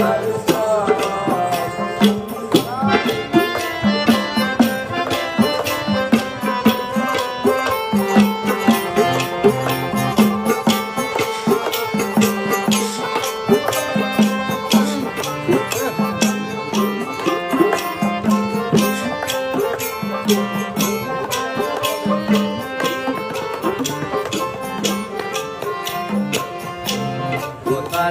요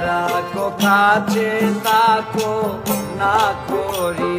રાખો કાચે તાકો ના ખોરી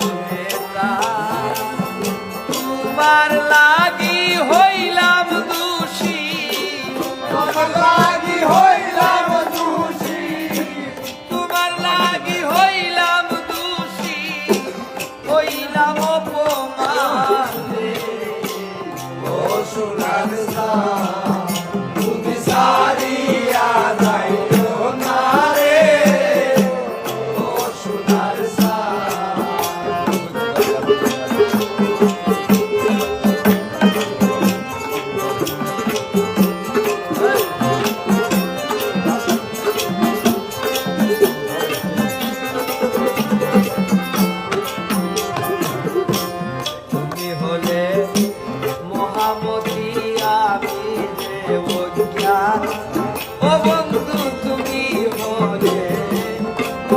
सुनर सा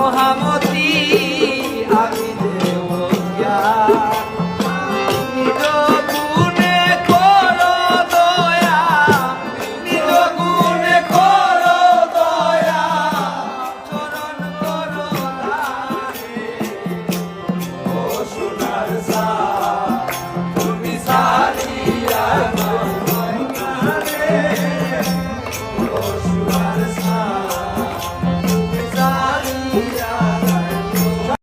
মহামতি, আমি দেবজ্ঞা নিজ গুণে কর দয়া। নিজ গুণে কর দয়া। চরণ কর ও সোনার সা তুমি সারিয়া ও